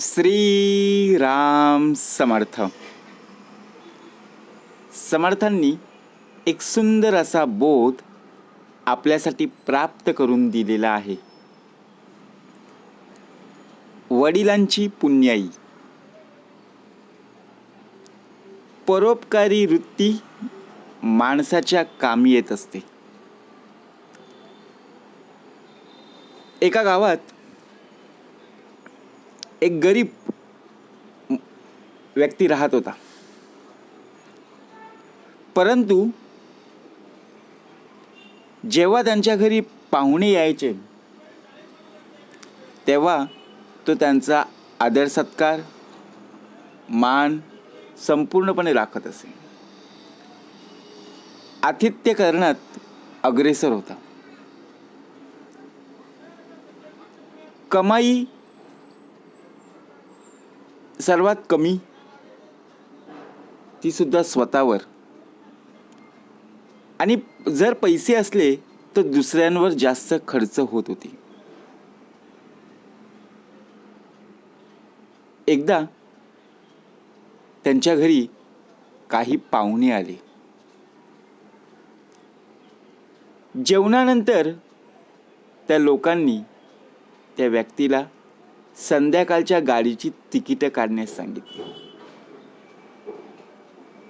श्री राम समर्थ. समर्थांनी एक सुंदर असा बोध आपल्यासाठी प्राप्त करून दिलेला आहे. वडिलांची पुण्याई. परोपकारी वृत्ती माणसाच्या कामी येत असते. एका गावात एक गरीब व्यक्ती राहत होता. परंतु जेव्हा त्यांच्या घरी पाहुणे यायचे तेव्हा तो त्यांचा आदर सत्कार मान संपूर्णपणे राखत असे. आतिथ्य करण्यात अग्रेसर होता. कमाई सर्वात कमी ती सुद्धा स्वतःवर. आणि जर पैसे असले तर दुसऱ्यांवर जास्त खर्च होत होती. एकदा त्यांच्या घरी काही पाहुणे आले. जेवणानंतर त्या लोकांनी त्या व्यक्तीला संध्याकाळच्या गाडीची तिकीटं काढण्यास सांगितली.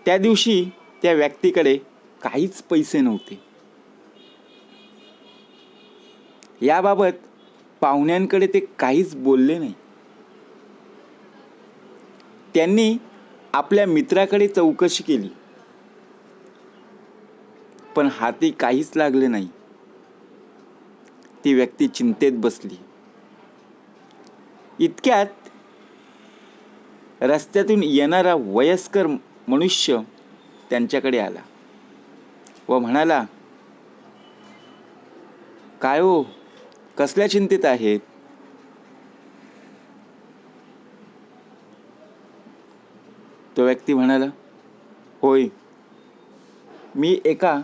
त्या दिवशी त्या व्यक्तीकडे काहीच पैसे नव्हते. याबाबत पाहुण्यांकडे ते काहीच बोलले नाही. त्यांनी आपल्या मित्राकडे चौकशी केली. पण हाती काहीच लागले नाही. ती व्यक्ती चिंतेत बसली. इतक्यात रस्त्यातून येणारा वयस्कर मनुष्य त्यांच्याकडे आला व म्हणाला काय हो? कसल्या चिंतेत आहेत? तो व्यक्ती म्हणाला होय मी एका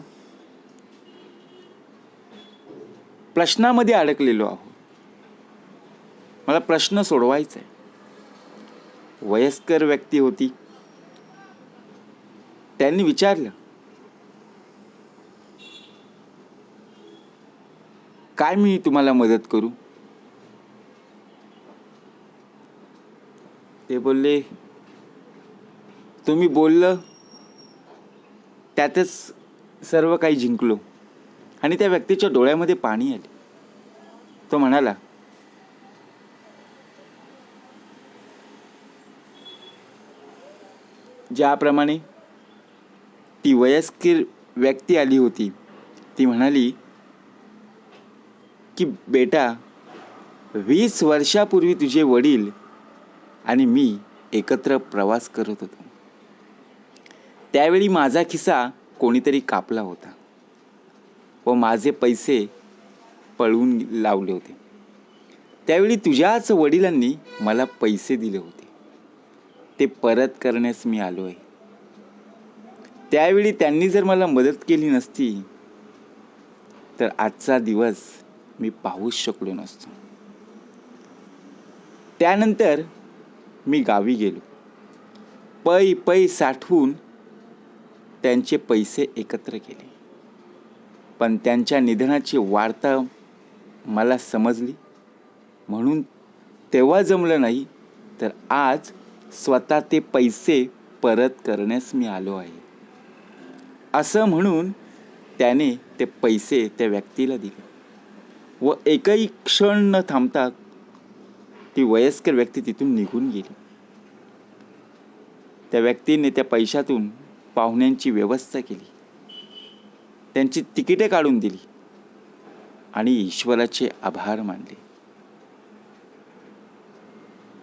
प्रश्नामध्ये अडकलेलो आहो. मला प्रश्न सोडवायचा आहे वयस्कर व्यक्ती होती. त्यांनी विचारलं काय मी तुम्हाला मदत करू? ते बोलले तुम्ही बोललं त्यातच सर्व काही जिंकलो आणि त्या व्यक्तीच्या डोळ्यामध्ये पाणी आले. तो म्हणाला ज्याप्रमाणे ती वयस्कर व्यक्ती आली होती ती म्हणाली की बेटा वीस वर्षापूर्वी तुझे वडील आणि मी एकत्र प्रवास करत होतो. त्यावेळी माझा खिसा कोणीतरी कापला होता व माझे पैसे पळवून लावले होते. त्यावेळी तुझ्याच वडिलांनी मला पैसे दिले होते. ते परत करण्यास मी आलो आहे त्यावेळी त्यांनी जर मला मदत केली नसती तर आजचा दिवस मी पाहूच शकलो नसतो. त्यानंतर मी गावी गेलो. पै पै साठवून त्यांचे पैसे एकत्र केले. पण त्यांच्या निधनाची वार्ता मला समजली. म्हणून तेव्हा जमलं नाही तर आज स्वतः ते पैसे परत करण्यास मी आलो आहे. असं म्हणून त्याने ते पैसे त्या व्यक्तीला दिले. व एकही क्षण न थांबता ती वयस्कर व्यक्ती तिथून निघून गेली. त्या व्यक्तीने त्या पैशातून पाहुण्यांची व्यवस्था केली. त्यांची तिकिटे काढून दिली आणि ईश्वराचे आभार मानले.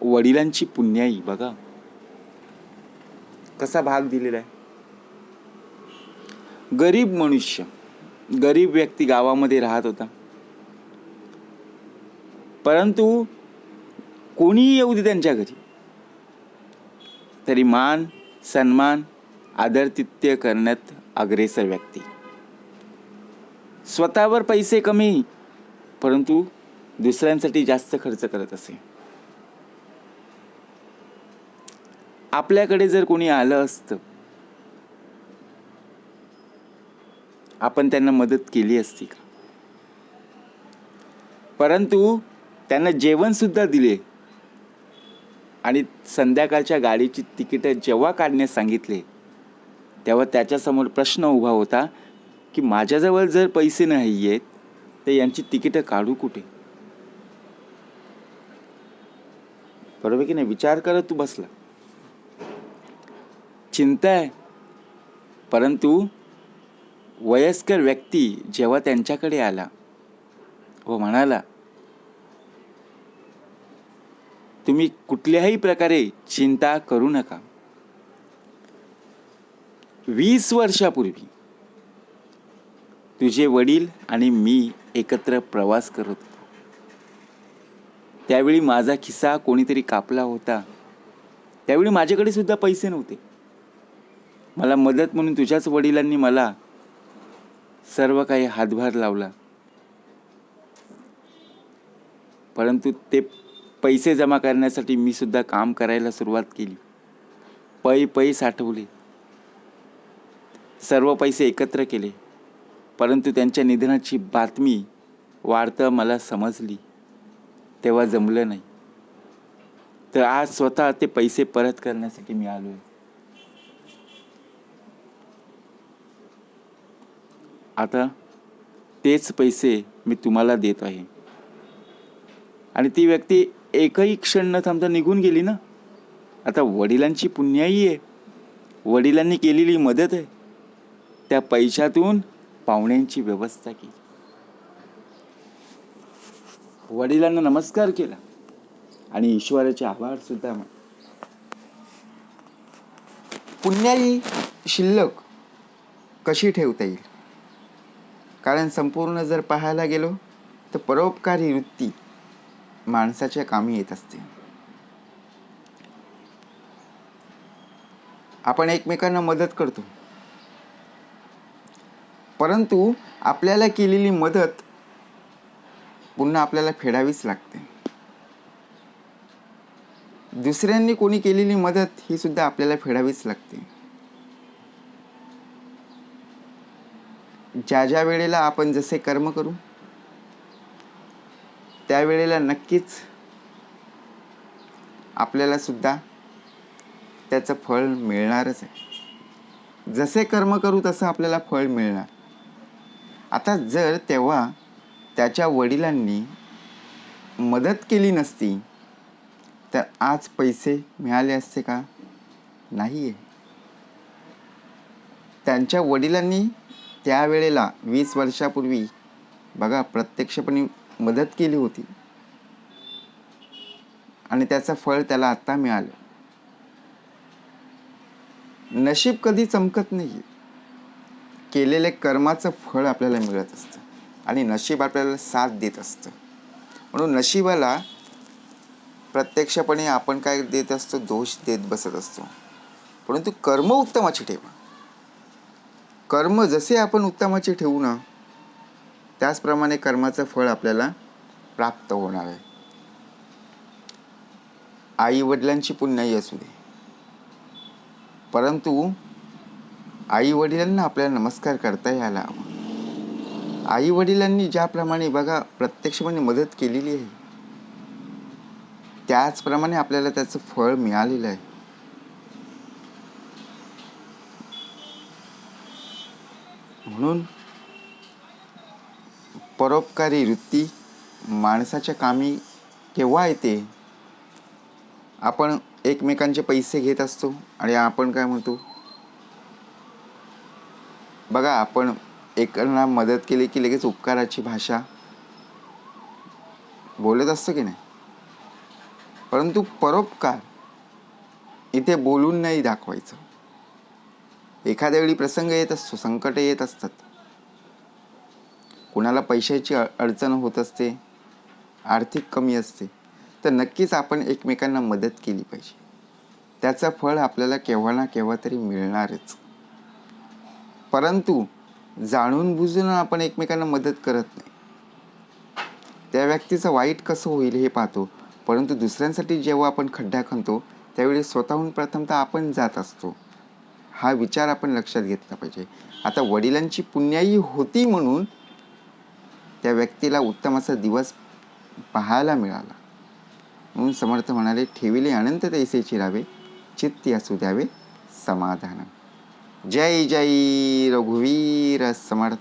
वडिलांची पुण्याई बघा. कसा भाग दिलेला आहे? गरीब मनुष्य गरीब व्यक्ती गावामध्ये राहत होता. परंतु कोणीही येऊ दे त्यांच्या घरी? तरी मान सन्मान आदरतिथ्य करण्यात अग्रेसर व्यक्ती. स्वतःवर पैसे कमी परंतु दुसऱ्यांसाठी जास्त खर्च करत असे. आपल्याकडे जर कोणी आलं असतं आपण त्यांना मदत केली असती का? परंतु त्यांना जेवण सुद्धा दिले आणि संध्याकाळच्या गाडीची तिकीटं जेव्हा काढण्यास सांगितले तेव्हा त्याच्यासमोर प्रश्न उभा होता की माझ्याजवळ जर पैसे नाही आहेत तर यांची तिकीटं काढू कुठे? बरोबर की नाही? विचार करत तू बसला. चिंता आहे. परंतु वयस्कर व्यक्ती जेव्हा त्यांच्याकडे आला व म्हणाला तुम्ही कुठल्याही प्रकारे चिंता करू नका. वीस वर्षापूर्वी तुझे वडील आणि मी एकत्र प्रवास करत होतो. त्यावेळी माझा खिस्सा कोणीतरी कापला होता. त्यावेळी माझ्याकडे सुद्धा पैसे नव्हते. मला मदत म्हणून तुझ्याच वडिलांनी मला सर्व काही हातभार लावला. परंतु ते पैसे जमा करण्यासाठी मी सुद्धा काम करायला सुरुवात केली. पै पै साठवले. सर्व पैसे एकत्र केले. परंतु त्यांच्या निधनाची बातमी वाढतं मला समजली. तेव्हा जमलं नाही. तर आज स्वतः ते पैसे परत करण्यासाठी मी आलो आहे आता तेच पैसे मी तुम्हाला देत आहे. आणि ती व्यक्ती एकही क्षण न थांबता निघून गेली ना? आता वडिलांची पुण्याई आहे. वडिलांनी केलेली मदत आहे. त्या पैशातून पाहुण्यांची व्यवस्था केली. वडिलांना नमस्कार केला. आणि ईश्वराचे आभार सुद्धा मान- पुण्याई शिल्लक कशी ठेवता येईल? कारण संपूर्ण जर पाहायला गेलो तर परोपकारी वृत्ती माणसाच्या कामी येत असते. आपण एकमेकांना मदत करतो. परंतु आपल्याला केलेली मदत पुन्हा आपल्याला फेडावीच लागते. दुसऱ्यांनी कोणी केलेली मदत ही सुद्धा आपल्याला फेडावीच लागते. ज्या ज्या वेळेला आपण जसे कर्म करू त्यावेळेला नक्कीच आपल्याला सुद्धा त्याचं फळ मिळणारच आहे. जसे कर्म करू तसं आपल्याला फळ मिळणार. आता जर तेव्हा त्याच्या वडिलांनी मदत केली नसती तर आज पैसे मिळाले असते का? नाही आहे त्यांच्या वडिलांनी त्यावेळेला वीस वर्षापूर्वी बघा प्रत्यक्षपणे मदत केली होती. आणि त्याचं फळ त्याला आत्ता मिळालं. नशीब कधी चमकत नाही. केलेले कर्माचं फळ आपल्याला मिळत असतं. आणि नशीब आपल्याला साथ देत असतं. म्हणून नशिबाला प्रत्यक्षपणे आपण काय देत असतो? दोष देत बसत असतो. परंतु कर्म उत्तमाची ठेवा. कर्म जसे आपण उत्तमाचे ठेवू ना त्याचप्रमाणे कर्माचं फळ आपल्याला प्राप्त होणार आहे. आई वडिलांची पुण्याई असू दे. परंतु आई वडिलांना आपल्याला नमस्कार करता यायला हवा. आई वडिलांनी ज्याप्रमाणे बघा प्रत्यक्षपणे मदत केलेली आहे त्याचप्रमाणे आपल्याला त्याचं फळ मिळालेलं आहे. म्हणून परोपकारी वृत्ती माणसाच्या कामी केव्हा येते? आपण एकमेकांचे पैसे घेत असतो आणि आपण काय म्हणतो? बघा आपण एकांना मदत केली की लगेच उपकाराची भाषा बोलत असतो की नाही? परंतु परोपकार इथे बोलून नाही दाखवायचं. एखाद्या वेळी प्रसंग येत असतो संकट येत असतात. कुणाला पैशाची अ- अडचण होत असते आर्थिक कमी असते तर नक्कीच आपण एकमेकांना मदत केली पाहिजे. त्याचं फळ आपल्याला केव्हा ना केव्हा तरी मिळणारच. परंतु जाणून बुजून आपण एकमेकांना मदत करत नाही. त्या व्यक्तीचं वाईट कसं होईल हे पाहतो. परंतु दुसऱ्यांसाठी जेव्हा आपण खड्डा खणतो त्यावेळी स्वतःहून प्रथमतः आपण जात असतो. हा विचार आपण लक्षात घेतला पाहिजे. आता वडिलांची पुण्याई होती म्हणून त्या व्यक्तीला उत्तम असा दिवस पाहायला मिळाला. म्हणून समर्थ म्हणाले ठेविले अनंत तैसेची रावे चित्ती असू द्यावे समाधान. जय जय रघुवीर समर्थ.